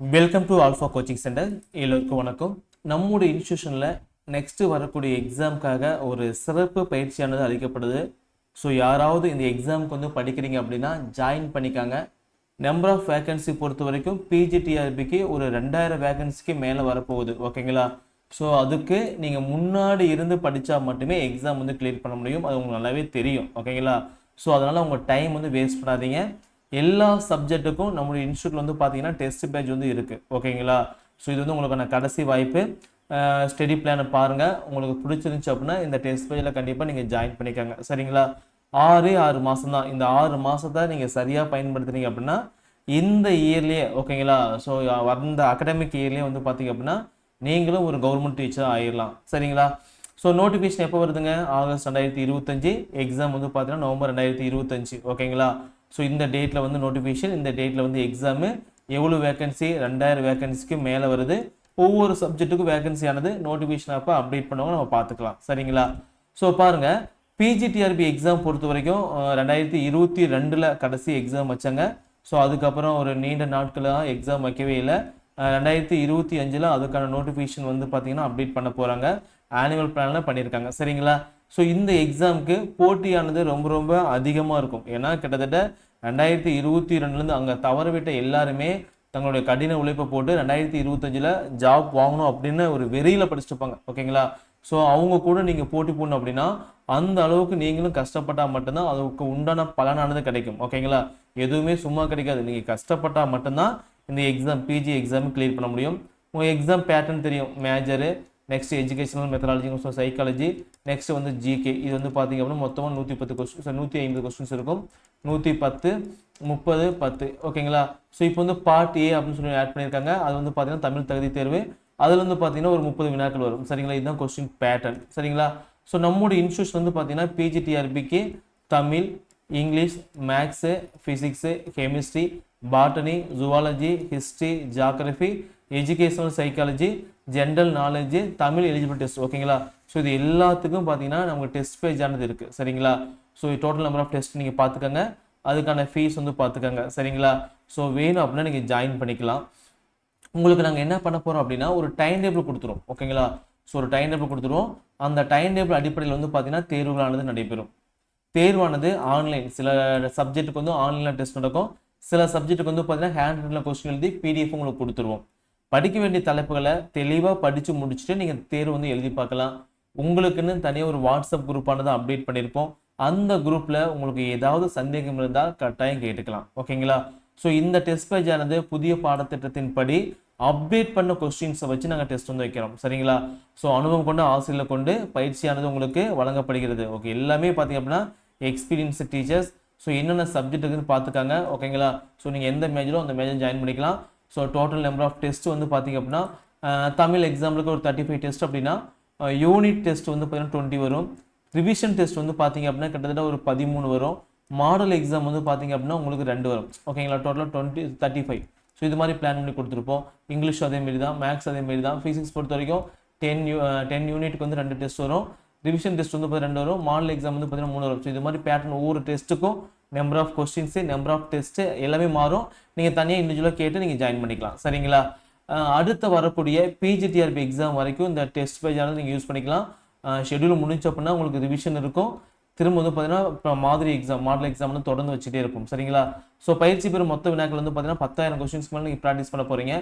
Welcome to Alpha coaching centre எல்லோருக்கும் வணக்கம். நம்முடைய இன்ஸ்டியூஷனில் நெக்ஸ்ட்டு வரக்கூடிய எக்ஸாமுக்காக ஒரு சிறப்பு பயிற்சியானது அளிக்கப்படுது. ஸோ யாராவது இந்த எக்ஸாமுக்கு வந்து படிக்கிறீங்க அப்படின்னா ஜாயின் பண்ணிக்காங்க. நம்பர் ஆஃப் வேகன்சி பொறுத்த வரைக்கும் பிஜிடிஆர்பிக்கு ஒரு ரெண்டாயிரம் வேகன்சிக்கு மேலே வரப்போகுது. ஓகேங்களா ஸோ அதுக்கு நீங்கள் முன்னாடி இருந்து படித்தா மட்டுமே எக்ஸாம் வந்து கிளியர் பண்ண முடியும். அது உங்களுக்கு நல்லாவே தெரியும். ஓகேங்களா ஸோ அதனால் உங்கள் டைம் வந்து வேஸ்ட் பண்ணாதீங்க. எல்லா சப்ஜெக்ட்டுக்கும் நம்மளுடைய இன்ஸ்டியூட்ல வந்து பார்த்தீங்கன்னா டெஸ்ட் பேட்ச் வந்து இருக்குது ஓகேங்களா ஸோ இது வந்து உங்களுக்கான கடைசி வாய்ப்பு. ஸ்டடி பிளானை பாருங்கள் உங்களுக்கு பிடிச்சிருந்துச்சு அப்படின்னா இந்த டெஸ்ட் பேஜில் கண்டிப்பாக நீங்கள் ஜாயின் பண்ணிக்கோங்க. சரிங்களா? ஆறு ஆறு மாதம் தான். இந்த ஆறு மாதத்தை நீங்கள் சரியாக பயன்படுத்துனீங்க அப்படின்னா இந்த இயர்லேயே ஓகேங்களா ஸோ வந்த அகடமிக் இயர்லேயே வந்து பார்த்தீங்க அப்படின்னா நீங்களும் ஒரு கவர்மெண்ட் டீச்சர் ஆயிடலாம் சரிங்களா? ஸோ நோட்டிஃபிகேஷன் எப்போ வருதுங்க? ஆகஸ்ட் ரெண்டாயிரத்தி இருபத்தஞ்சு. எக்ஸாம் வந்து பார்த்தீங்கன்னா நவம்பர் ரெண்டாயிரத்தி இருபத்தஞ்சு. ஓகேங்களா ஸோ இந்த டேட்டில் வந்து நோட்டிஃபிகேஷன் இந்த டேட்டில் வந்து எக்ஸாமு எவ்வளோ வேகன்சி ரெண்டாயிரம் வேகன்சிக்கு மேலே வருது. ஒவ்வொரு சப்ஜெக்ட்டுக்கும் வேகன்சியானது நோட்டிஃபிகேஷன் அப்போ அப்டேட் பண்ணுவாங்க நம்ம பார்த்துக்கலாம். சரிங்களா? ஸோ பாருங்கள் பிஜிடிஆர்பி எக்ஸாம் பொறுத்த வரைக்கும் ரெண்டாயிரத்தி இருபத்தி ரெண்டில் கடைசி எக்ஸாம் வச்சாங்க. ஸோ அதுக்கப்புறம் ஒரு நீண்ட நாட்களாக எக்ஸாம் வைக்கவே இல்லை. ரெண்டாயிரத்தி இருபத்தி அஞ்சில் அதுக்கான நோட்டிஃபிகேஷன் வந்து பார்த்தீங்கன்னா அப்டேட் பண்ண போகிறாங்க ஆனுவல் பிளானில் பண்ணியிருக்காங்க சரிங்களா? ஸோ இந்த எக்ஸாமுக்கு போட்டியானது ரொம்ப ரொம்ப அதிகமாக இருக்கும். ஏன்னா கிட்டத்தட்ட ரெண்டாயிரத்தி இருபத்தி ரெண்டுலேருந்து அங்கே தவறவிட்ட எல்லாருமே தங்களுடைய கடின உழைப்பை போட்டு ரெண்டாயிரத்தி இருபத்தஞ்சில் ஜாப் வாங்கணும் அப்படின்னு ஒரு வெறியில் படிச்சுட்டுப்பாங்க ஓகேங்களா? ஸோ அவங்க கூட நீங்கள் போட்டி போடணும் அப்படின்னா அந்த அளவுக்கு நீங்களும் கஷ்டப்பட்டால் மட்டும்தான் அதுக்கு உண்டான பலனானது கிடைக்கும். ஓகேங்களா? எதுவுமே சும்மா கிடைக்காது. நீங்கள் கஷ்டப்பட்டால் மட்டும்தான் இந்த எக்ஸாம் பிஜி எக்ஸாம் கிளியர் பண்ண முடியும். உங்கள் எக்ஸாம் பேட்டர்ன் தெரியும். Major next educational methodology question psychology next வந்து ஜிகே இது வந்து பார்த்தீங்க அப்படின்னா மொத்தமாக நூற்றி பத்து கொஸ்டின் நூற்றி ஐம்பது கொஸ்டின்ஸ் இருக்கும். நூற்றி பத்து முப்பது பத்து. ஓகேங்களா ஸோ இப்போ வந்து பார்ட் ஏ அப்படின்னு சொல்லி ஆட் பண்ணியிருக்காங்க. அது வந்து பார்த்தீங்கன்னா தமிழ் தகுதி தேர்வு. அதில் வந்து பார்த்தீங்கன்னா ஒரு முப்பது வினாக்கள் வரும். சரிங்களா? இதுதான் கொஸ்டின் பேட்டர்ன் சரிங்களா? ஸோ நம்மளுடைய இன்ஸ்டியூஷன் வந்து பார்த்தீங்கன்னா பிஜிடிஆர்பிக்கு Tamil English maths physics chemistry botany zoology history geography educational psychology general knowledge Tamil eligible test ஓகேங்களா ஸோ இது எல்லாத்துக்கும் பார்த்தீங்கன்னா நமக்கு டெஸ்ட் பேஜ் ஆனது இருக்குது சரிங்களா? So total number of test நீங்கள் பார்த்துக்கோங்க அதுக்கான ஃபீஸ் வந்து பார்த்துக்கோங்க சரிங்களா? ஸோ வேணும் அப்படின்னா நீங்கள் ஜாயின் பண்ணிக்கலாம். உங்களுக்கு நாங்கள் என்ன பண்ண போகிறோம் அப்படின்னா ஒரு டைம் டேபிள் கொடுத்துருவோம் ஓகேங்களா ஸோ ஒரு டைம் டேபிள் கொடுத்துருவோம். அந்த டைம் டேபிள் அடிப்படையில் வந்து பார்த்தீங்கன்னா தேர்வுகளானது நடைபெறும். தேர்வானது ஆன்லைன் சில சப்ஜெக்ட்டுக்கு வந்து ஆன்லைனில் டெஸ்ட் நடக்கும். சில சப்ஜெக்ட்டுக்கு வந்து பார்த்தீங்கன்னா ஹேண்ட் ரிட்டனில் கொஸ்டின் எழுதி பிடிஎஃப் உங்களுக்கு கொடுத்துருவோம். படிக்க வேண்டிய தலைப்புகளை தெளிவாக படித்து முடிச்சுட்டு நீங்கள் தேர்வு வந்து எழுதி பார்க்கலாம். உங்களுக்குன்னு தனியாக ஒரு வாட்ஸ்அப் குரூப்பானதை அப்டேட் பண்ணியிருப்போம் அந்த குரூப்பில் உங்களுக்கு ஏதாவது சந்தேகம் இருந்தால் கட்டாயம் கேட்டுக்கலாம். ஓகேங்களா? ஸோ இந்த டெஸ்ட் பேஜ் ஆனது புதிய பாடத்திட்டத்தின் படி அப்டேட் பண்ண கொஸ்டின்ஸை வச்சு நாங்கள் டெஸ்ட் வந்து வைக்கிறோம். சரிங்களா? ஸோ அனுபவம் கொண்டு ஆசிரியர் கொண்டு பயிற்சியானது உங்களுக்கு வழங்கப்படுகிறது. ஓகே எல்லாமே பார்த்தீங்க அப்படின்னா எக்ஸ்பீரியன்ஸ் டீச்சர்ஸ் ஸோ என்னென்ன சப்ஜெக்ட் இருக்குன்னு பார்த்துக்காங்க. ஓகேங்களா? ஸோ நீங்கள் எந்த மேஜரோ அந்த மேஜர் ஜாயின் பண்ணிக்கலாம். So total number of test வந்து பார்த்தீங்க அப்படின்னா தமிழ் எக்ஸாம்பிளுக்கு ஒரு தேர்ட்டி ஃபைவ் டெஸ்ட் அப்படின்னா யூனிட் டெஸ்ட் வந்து பார்த்தீங்கன்னா டுவெண்ட்டி வரும். ரிவிஷன் டெஸ்ட் வந்து பார்த்தீங்க அப்படின்னா கிட்டத்தட்ட ஒரு பதிமூணு வரும். மாடல் எக்ஸாம் வந்து பார்த்தீங்க அப்படின்னா உங்களுக்கு ரெண்டு வரும். ஓகேங்களா டோட்டலாக டுவெண்ட்டி தேர்ட்டி ஃபைவ் ஸோ இது மாதிரி பிளான் பண்ணி கொடுத்துருப்போம். இங்கிலீஷ் அதேமாரி தான் மேக்ஸ் அதேமாரி தான். ஃபிசிக்ஸ் பொறுத்த வரைக்கும் டென் யூ டென் யூனிட்டுக்கு வந்து ரெண்டு டெஸ்ட் வரும். ரிவிஷன் டெஸ்ட் வந்து பார்த்தீங்கன்னா ரெண்டு வரும். மாடல் எக்ஸாம் வந்து பார்த்தீங்கன்னா மூணு வரும். ஸோ இது மாதிரி பேட்டர்ன் ஒவ்வொரு டெஸ்ட்டுக்கும் number of questions number of test எல்லாமே மாறும். நீங்கள் தனியாக இண்டிவிஜுவலாக கேட்டு நீங்கள் ஜாயின் பண்ணிக்கலாம். சரிங்களா? அடுத்து வரக்கூடிய பிஜிடிஆர்பி எக்ஸாம் வரைக்கும் இந்த டெஸ்ட் பேஜானது நீங்கள் யூஸ் பண்ணிக்கலாம். ஷெடியூல் முடிஞ்ச அப்படின்னா உங்களுக்கு ரிவிஷன் இருக்கும். திரும்ப வந்து பார்த்தீங்கன்னா இப்போ மாதிரி எக்ஸாம் மாடல் எக்ஸாம்னு தொடர்ந்து வச்சுட்டே இருக்கும் சரிங்களா? ஸோ பயிற்சி பெறும் மொத்த வினாக்கள் வந்து பார்த்தீங்கன்னா பத்தாயிரம் கொஸ்டின்ஸ்க்கு மேலே நீங்கள் ப்ராக்டிஸ் பண்ண போகிறீங்க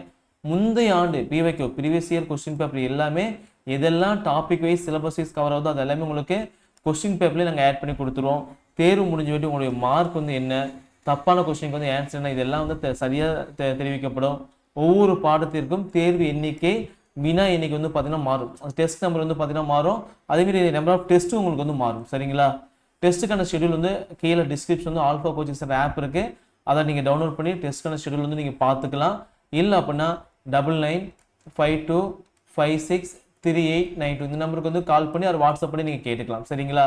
முந்தைய ஆண்டு பிவைக்கோ ப்ரீவியஸ் இயர் கொஸ்டின் பேப்பர் எல்லாமே எதெல்லாம் topic wise syllabus wise cover ஆகுதோ அது எல்லாமே உங்களுக்கு கொஸ்டின் பேப்பர்லேயே நாங்கள் ஆட் பண்ணி கொடுத்துருவோம். தேர்வு முடிஞ்ச வாட்டி உங்களுடைய மார்க் வந்து என்ன? தப்பான கொஸ்டினுக்கு வந்து ஆன்சர் என்ன? இதெல்லாம் வந்து சரியாக தெ- தெரிவிக்கப்படும். ஒவ்வொரு பாடத்திற்கும் தேர்வு எண்ணிக்கை வினா எண்ணிக்கை வந்து பார்த்தீங்கன்னா மாறும். டெஸ்ட் நம்பர் வந்து பார்த்தீங்கன்னா மாறும். அதேமாரி நம்பர் ஆஃப் டெஸ்ட்டும் உங்களுக்கு வந்து மாறும். சரிங்களா? டெஸ்ட்டுக்கான ஷெடியூல் வந்து கீழே டிஸ்கிரிப்ஷன் வந்து ஆல்ஃபா கோச்சிங் சென்டர் ஆப் இருக்குது அதை நீங்கள் டவுன்லோட் பண்ணி டெஸ்ட்டுக்கான ஷெடியூல் வந்து நீங்கள் பார்த்துக்கலாம். இல்லை அப்படின்னா double nine five two five six three eight nine two இந்த நம்பருக்கு வந்து கால் பண்ணி அவர் வாட்ஸ்அப் பண்ணி நீங்கள் கேட்டுக்கலாம். சரிங்களா?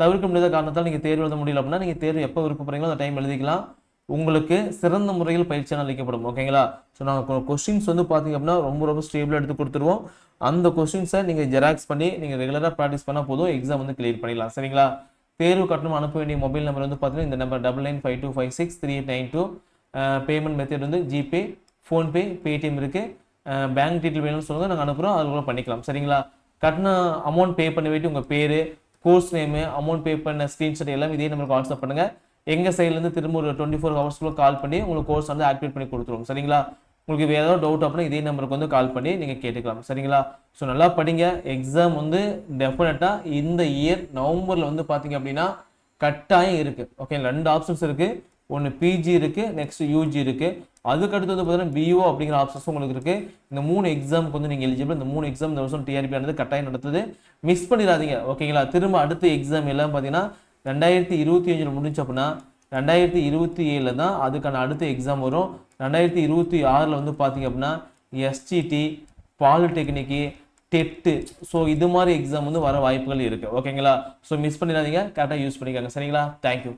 தவிர்க்க முடியாத காரணத்தால் நீங்கள் தேர்வு எழுத முடியல அப்படின்னா நீங்கள் தேர்வு எப்போ விருப்பப்படுறீங்களோ அந்த டைம் எழுதிக்கலாம். உங்களுக்கு சிறந்த முறையில் பயிற்சியான அளிக்கப்படும் ஓகேங்களா? ஸோ நாங்கள் கொஸ்டின்ஸ் வந்து பார்த்தீங்க அப்படின்னா ரொம்ப ரொம்ப ஸ்டேபிளாக எடுத்து கொடுத்துருவோம். அந்த கொஸ்டின்ஸை நீங்கள் ஜெராக்ஸ் பண்ணி நீங்கள் ரெகுலராக ப்ராக்டிஸ் பண்ணால் போதும் எக்ஸாம் வந்து கிளியர் பண்ணிடலாம். சரிங்களா? தேர்வு கட்டணம் அனுப்ப வேண்டிய மொபைல் நம்பர் வந்து பார்த்தீங்கன்னா இந்த number double nine five two five six three eight nine two payment method வந்து ஜிபே ஃபோன்பே பேடிஎம் இருக்குது பேங்க் டீட்டெயில் வேணும்னு சொல்லுங்கள் நாங்கள் அனுப்புகிறோம் அதுக்குள்ள பண்ணிக்கலாம். சரிங்களா? கட்டின அமௌண்ட் பே பண்ண வேண்டிய உங்கள் பேர் கோர்ஸ் நேமு அமௌண்ட் பே பண்ண ஸ்க்ரீன்ஷாட் எல்லாம் இதே நம்பருக்கு வாட்ஸ்அப் பண்ணுங்கள் எங்கள் சைட்லேருந்து திரும்ப ஒரு டுவெண்ட்டி ஃபோர் ஹவர்ஸ்க்குள்ளே கால் பண்ணி உங்களுக்கு கோர்ஸ் வந்து ஆக்டிவேட் பண்ணி கொடுத்துருவோம். சரிங்களா? உங்களுக்கு வேறு ஏதாவது டவுட் அப்படின்னா இதே நம்பருக்கு வந்து கால் பண்ணி நீங்கள் கேட்டுக்கலாம். சரிங்களா? ஸோ நல்லா படிங்க. எக்ஸாம் வந்து டெஃபினட்டாக இந்த இயர் நவம்பரில் வந்து பார்த்தீங்க அப்படின்னா கட்டாயம் இருக்குது ஓகே ரெண்டு ஆப்ஷன்ஸ் இருக்குது ஒன்று பிஜி இருக்குது நெக்ஸ்ட் யூஜி இருக்குது அதுக்கடுத்து வந்து பார்த்தீங்கன்னா பிஓ அப்படிங்கிற ஆப்ஷன்ஸ் உங்களுக்கு இருக்குது இந்த மூணு எக்ஸாமுக்கு வந்து நீங்கள் எலிஜிபிள் இந்த மூணு எக்ஸாம் இந்த வருஷம் டிஆர்பி ஆனது கட்டாயம் நடத்துது. மிஸ் பண்ணிடாதீங்க ஓகேங்களா திரும்ப அடுத்த எக்ஸாம் எல்லாம் பார்த்தீங்கன்னா ரெண்டாயிரத்தி இருபத்தி அஞ்சில் முடிஞ்சு அப்படின்னா ரெண்டாயிரத்தி இருபத்தி ஏழில் தான் அதுக்கான அடுத்த எக்ஸாம் வரும். ரெண்டாயிரத்தி இருபத்தி ஆறில் வந்து பார்த்தீங்க அப்படின்னா எஸ்டிடி பாலிடெக்னிக்கு டெட்டு ஸோ இது மாதிரி எக்ஸாம் வந்து வர வாய்ப்புகள் இருக்குது ஓகேங்களா ஸோ மிஸ் பண்ணிடாதீங்க கரெக்டாக யூஸ் பண்ணிக்கோங்க. சரிங்களா? தேங்க்யூ